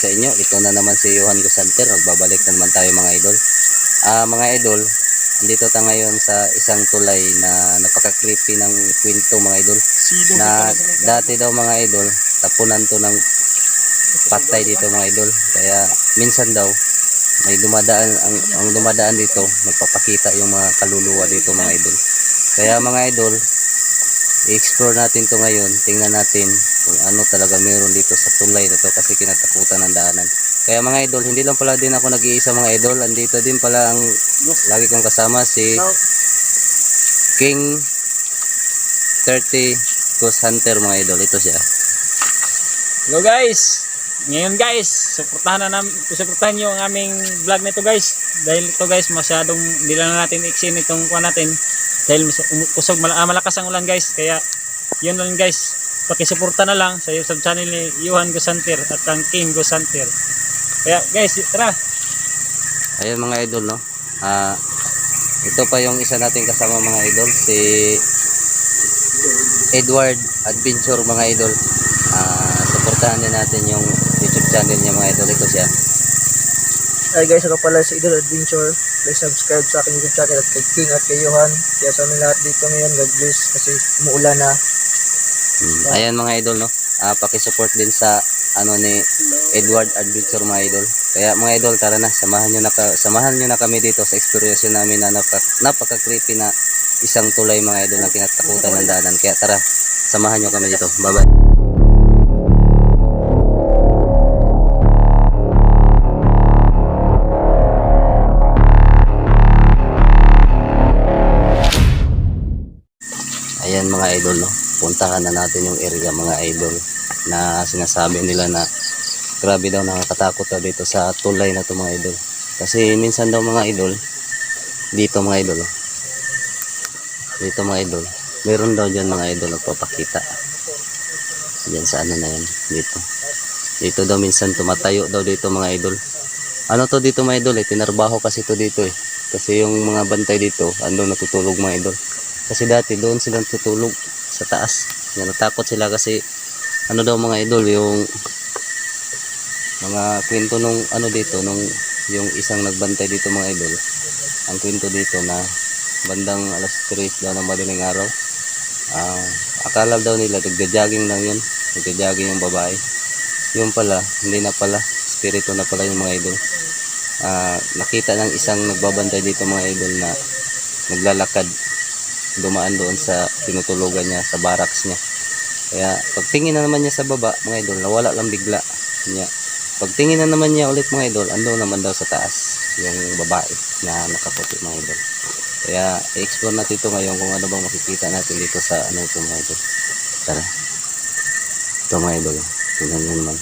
sa inyo. Ito na naman si Johan Gusanter. Magbabalik na naman tayo mga idol. Ah, mga idol, andito tayo ngayon sa isang tulay na napaka-creepy ng kwento mga idol. Silong Na dati daw mga idol, tapunan to ng patay dito mga idol. Kaya minsan daw may dumadaan ang, ang dumadaan dito, magpapakita yung mga kaluluwa dito mga idol. Kaya mga idol, i-explore natin to ngayon. Tingnan natin kung ano talaga meron dito sa tulay na to kasi kinatakutan ng daanan. Kaya mga idol, hindi lang pala din ako nag-iisa mga idol. Andito din pala ang lagi kong kasama si King 30 Ghost Hunter mga idol. Ito siya. Hello guys! Ngayon guys, suportahan na namin, suportahan niyo ang aming vlog nito guys. Dahil ito guys, masyadong hindi lang natin iksin itong kuha natin. Dahil kusog, ah, malakas ang ulan guys. Kaya, yun lang guys. Pakisuporta na lang sa YouTube channel ni Johan Gusanter at ang King Gusanter. Kaya guys, tara! Ayan mga idol no. Ah, ito pa yung isa nating kasama mga idol si Edward Adventure mga idol. Ah, suportahan din natin yung YouTube channel niya mga idol. Ito siya. Hi guys, ako pala si Idol Adventure. Please subscribe sa aking YouTube channel at kay King at kay Johan. Kaya sa amin lahat dito ngayon, God bless kasi umuulan na. Hmm. Ayan mga idol no. Ah, paki-support din sa ano ni Edward Adventure mga idol. Kaya mga idol, tara na, samahan niyo na samahan niyo na kami dito sa experience namin na napaka, napaka-creepy na isang tulay mga idol na kinatakutan ng daanan. Kaya tara, samahan niyo kami dito. Bye-bye. No? puntahan na natin yung area mga idol na sinasabi nila na grabe daw nakakatakot daw dito sa tulay na to mga idol. Kasi minsan daw mga idol, dito mga idol, dito mga idol, meron daw dyan mga idol nagpapakita. Diyan sa ano na yan, dito. Dito daw minsan tumatayo daw dito mga idol. Ano to dito mga idol eh, tinarbaho kasi to dito eh. Kasi yung mga bantay dito, ando natutulog mga idol. Kasi dati doon silang tutulog sa taas. Yan, natakot sila kasi ano daw mga idol yung mga kwento nung ano dito nung yung isang nagbantay dito mga idol. Ang kwento dito na bandang alas 3 daw ng madaling araw. Ah, akala daw nila nagja-jogging lang yun. Nagja-jogging yung babae. Yung pala, hindi na pala. Spirito na pala yung mga idol. Ah, nakita ng isang nagbabantay dito mga idol na naglalakad dumaan doon sa tinutulugan niya sa barracks niya. Kaya pagtingin na naman niya sa baba mga idol nawala lang bigla. Niya pagtingin na naman niya ulit mga idol ando naman daw sa taas yung babae na nakaputi mga idol. Kaya i-explore natin ito ngayon kung ano bang makikita natin dito sa ano ito mga idol. Tara. Ito mga idol. Tingnan nyo naman.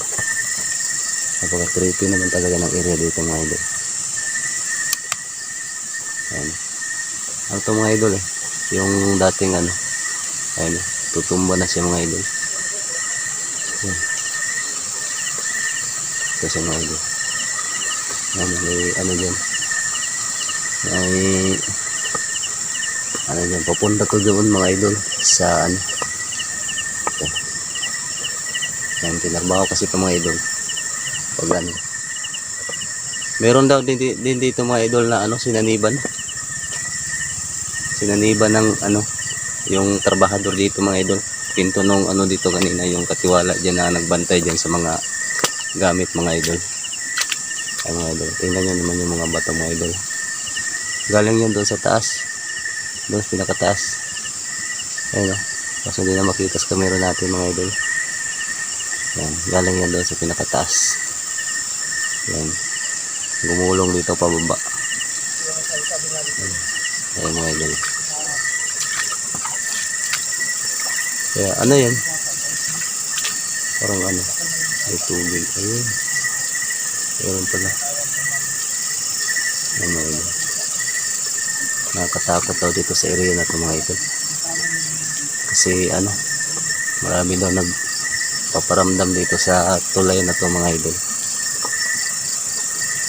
Napaka creepy naman talaga ng area dito mga idol. Ano to mga idol eh? Yung dating ano. Ayun. Tutumba na siya mga idol. Ito siya mga idol. Ayan, may ano dyan. May ano dyan. Papunta to doon mga idol. Sa ano. Ito. Ayan, tinarbaho kasi ito mga idol. Pag ano. Meron daw din, din dito mga idol na ano, sinaniban sinaniban ng ano yung trabahador dito mga idol. Pinto nung ano dito kanina yung katiwala dyan na nagbantay dyan sa mga gamit mga idol. Ay mga idol tingnan nyo naman yung mga bato mga idol. Galing yan doon sa taas. Doon sa pinakataas. Ayun o kaso hindi na makita sa camera natin mga idol. Yan galing yan doon sa pinakataas. Yan gumulong dito pababa. Ayan mga idol. Kaya ano yan? Parang ano? May tubig. Ayun. Meron pala. Mga idol. Nakakatakot daw dito sa area na ito mga idol. Kasi ano? Marami daw nagpaparamdam dito sa tulay na ito mga idol.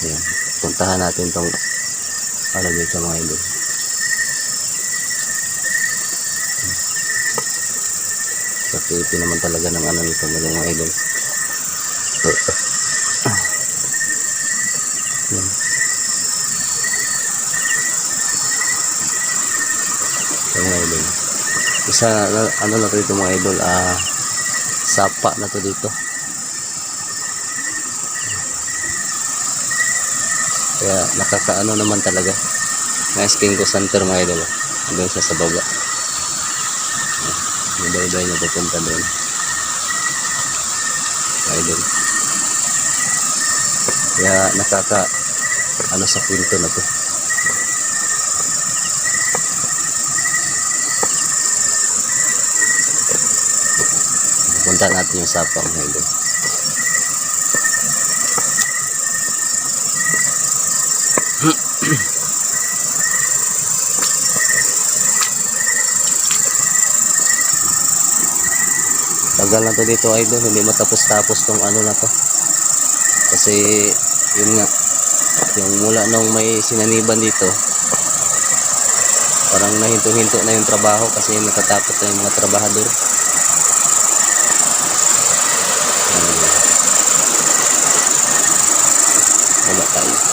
Ayan. Puntahan natin tong ano dito mga idol. safety naman talaga ng ano nito mga idol. So mga idol. Isa ano na to dito mga idol? Ah, sapa na to dito. Kaya nakakaano naman talaga. Na skin ko center mga idol. Doon sa sa baba. Iba-iba niya pupunta doon? Idol kaya nakaka ano sa kwento na to. Punta natin yung sapa mga idol tagal na to dito idol. Hindi matapos-tapos tong ano na to. Kasi yun nga yung mula nung may sinaniban dito parang nahinto-hinto na yung trabaho kasi natatakot na yung mga trabahador wala tayo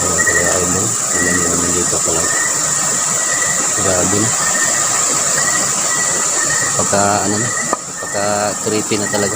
Ayan talaga idol. Tingnan nyo naman dito pa lang. Grabe na. Pagka ano na. Pagka creepy na talaga.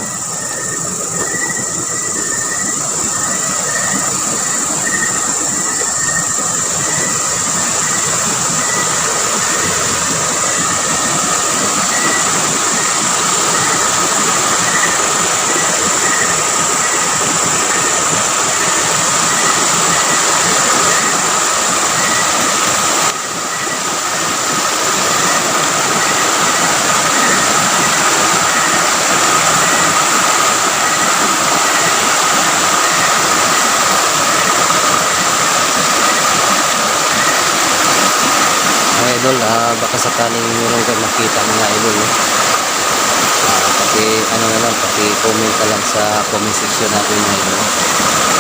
Mga idol, ah, baka sakaling meron kang makita mga idol. No? Ah, paki, ano na lang, paki comment ka lang sa comment section natin mga idol.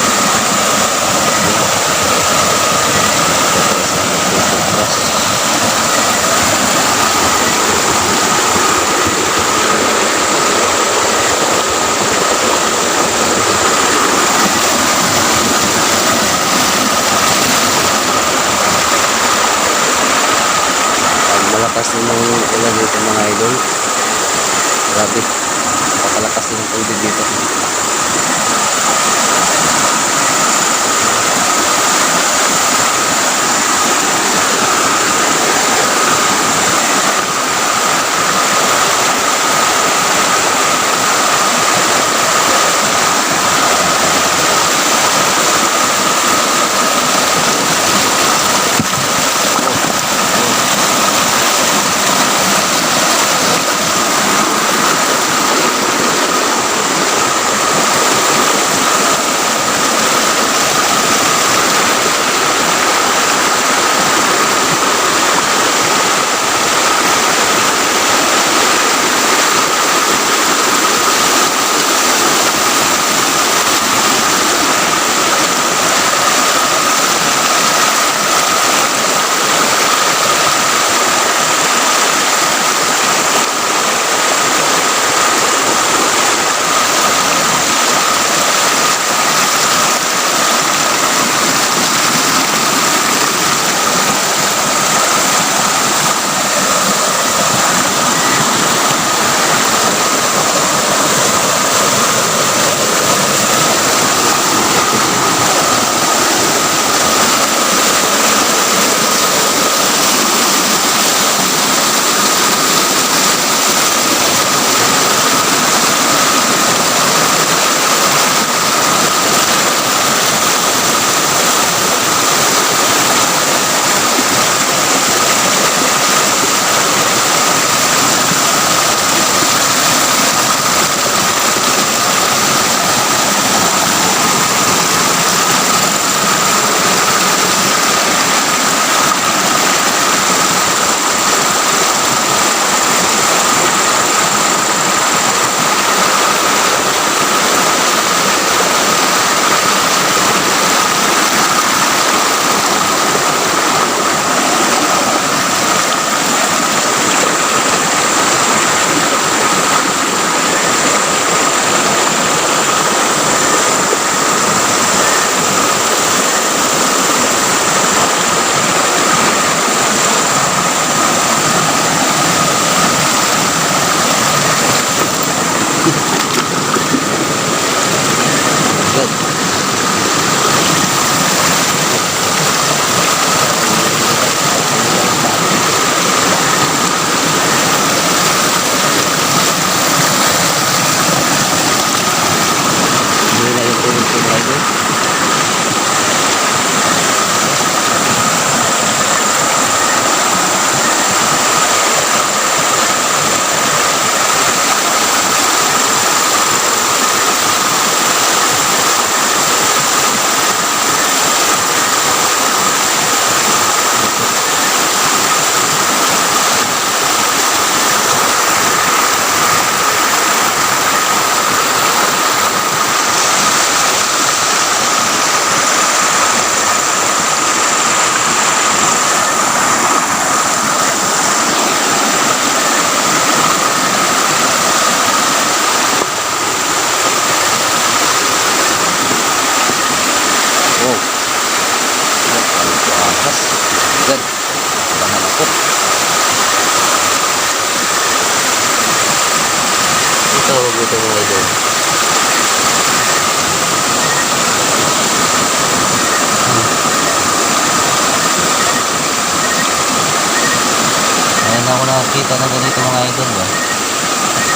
Na ganito mga idol ba?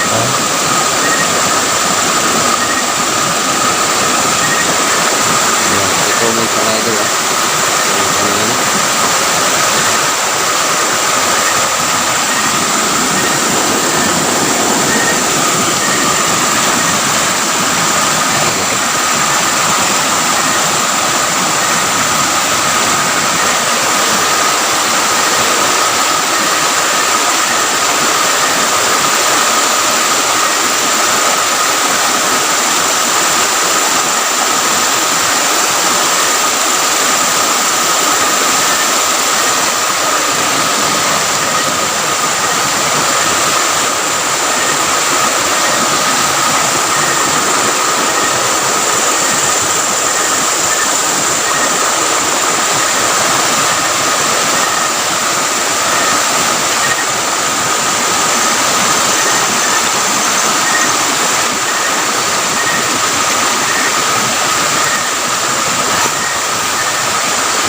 Ha? Ayan, i-comment mga idol ha. Yung kanina.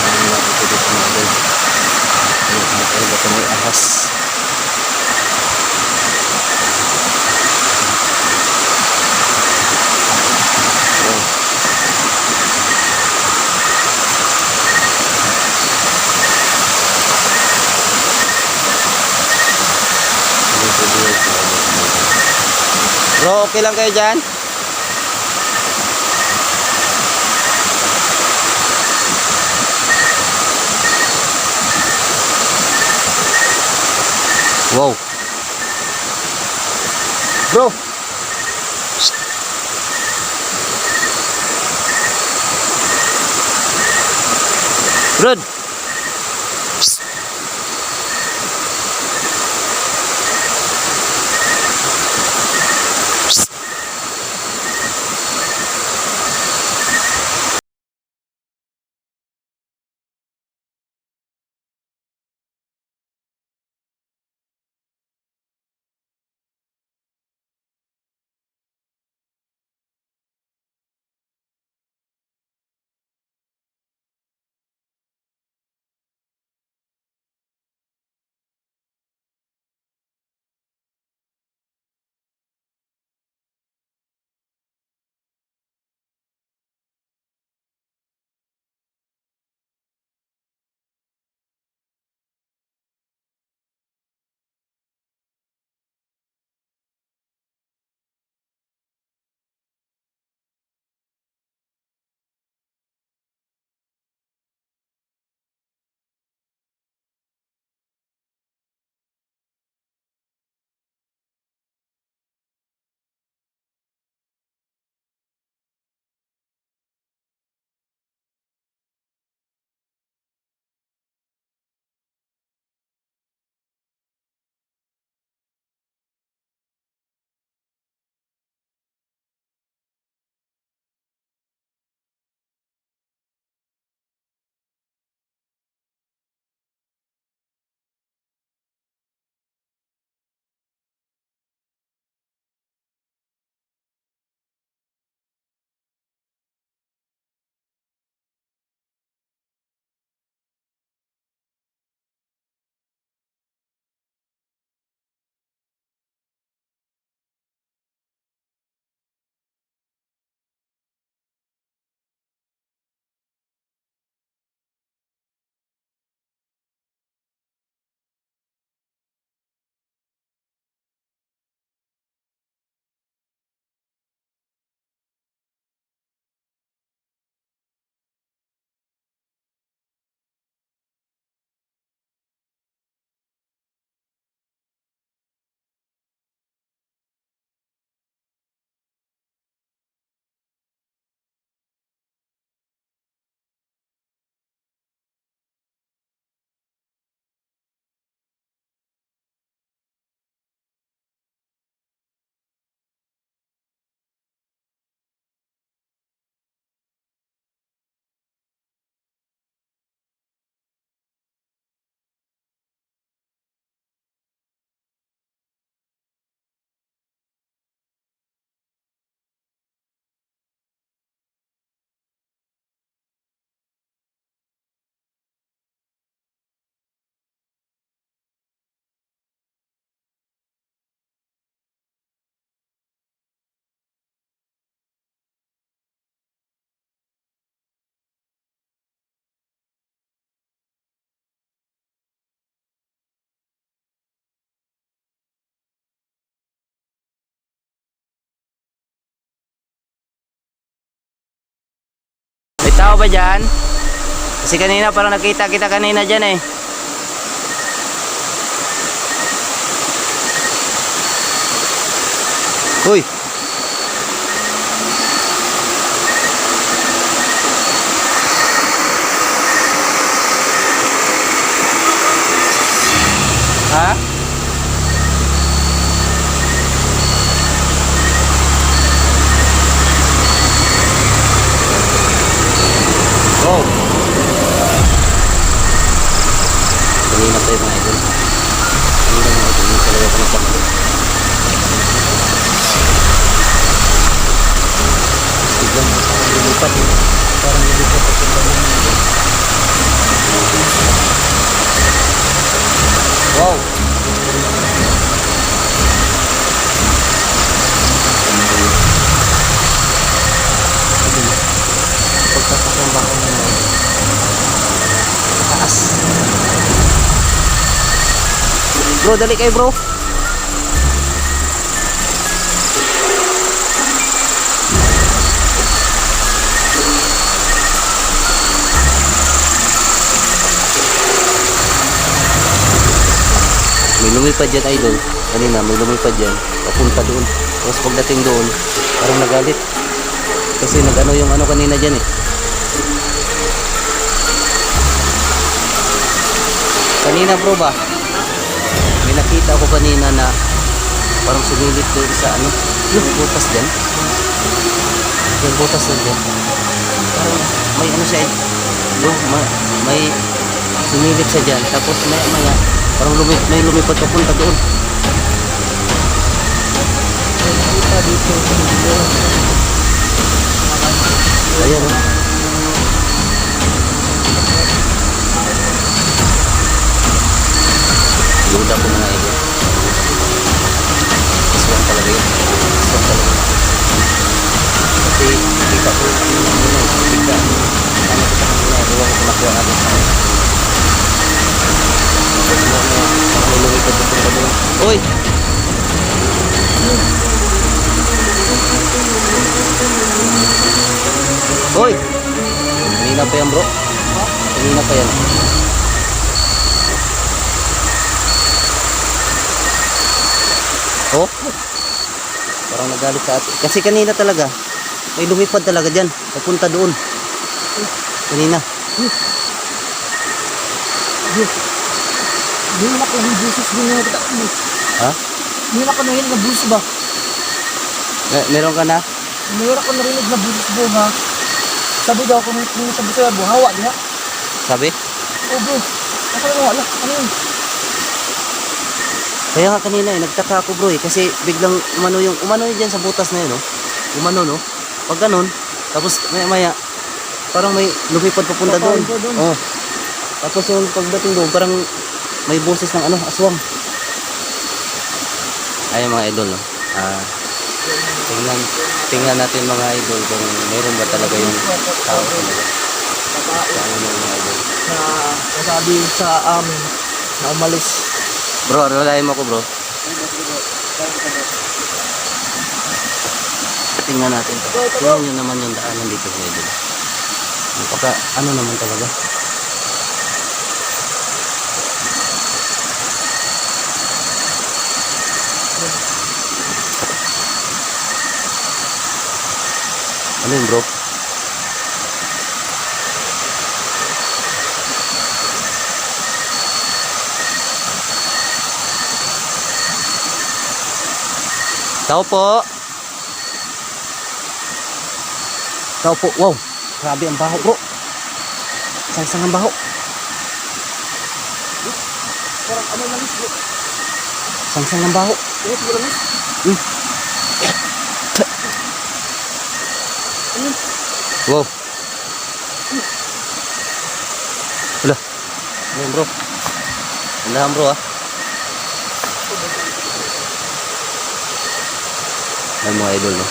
Ayan, nakikita dito mga idol. Ayan, mga idol, baka may ahas. Ayan. Dito, dito, dito. Bro, okay lang kayo dyan? Wow. Bro. Psst. Rod. Tao ba dyan? Kasi kanina parang nakita kita kanina dyan eh. Uy! Bro, dali kayo bro. May lumipad dyan idol. Kanina may lumipad dyan. Papunta doon. Tapos pagdating doon, parang nagalit. Kasi nag-ano yung ano kanina dyan eh. Kanina bro ba? May nakita ako kanina na parang sumilip doon sa ano. Yung butas dyan. Yung butas na dyan. Parang may ano siya eh. Bro, ma- may sumilip siya dyan. Tapos maya maya parang lumi may lumipad papunta doon. Kita dito. Ayan oh. Bro. Kanina pa yan. Oh? Parang nagalit sa atin. Kasi kanina talaga, may lumipad talaga dyan. Papunta doon. Kanina. Hindi na ko ng busis din na kita. Ha? Hindi na ko narinig na busis ba? Me- meron ka na? Mayroon ko narinig na busis bo ha. Sabi daw kung may sabi sa bo, hawa diha. Sabi? Oh bro, nasa mo wala. Ano yun? Kaya nga kanina eh, nagtaka ako bro eh. Kasi biglang umano yung, umano yun dyan sa butas na yun oh. Umano no. Pag ganun, tapos maya maya, parang may lumipad papunta doon. Papunta doon. Oh. Tapos yung pagdating doon, parang may boses ng ano, aswang. Ay mga idol no. Ah, tingnan, tingnan natin mga idol kung meron ba talaga yung tao talaga. Babae Sa ano mga idol. na nasabi sa amin na umalis. Bro, alalahin mo ko bro. Tingnan natin. Tingnan nyo naman yung daanan dito mga idol. Napaka, ano naman talaga. Ano bro? Tao po. Tao po. Wow. Grabe ang baho bro. Sang-sang ang baho. Parang ano lang bro. Sang-sang ang baho. Wow. Wala. Ano bro? Wala bro ah. Ano mga idol no?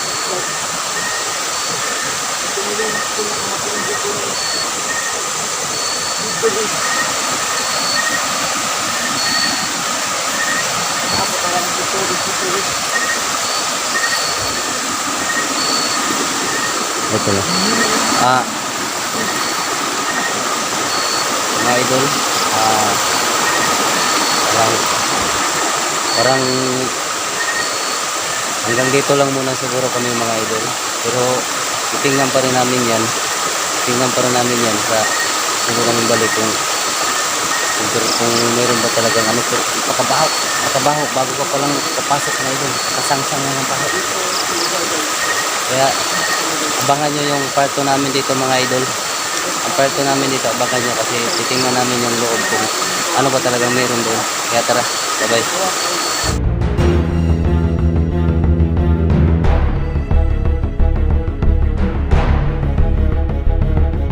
Ito na. Ah, idol. Ah, parang, parang hanggang dito lang muna siguro kami mga idol. Pero titingnan pa rin namin yan. Tingnan pa rin namin yan sa kung kami balik kung kung, kung meron ba talagang ano pakabaho pakabaho bago ka palang papasok na idol kasangsang na ng baho kaya abangan nyo yung part 2 namin dito mga idol. Ang part 2 namin dito abangan nyo kasi titingnan namin yung loob kung ano ba talagang meron doon. Kaya tara bye bye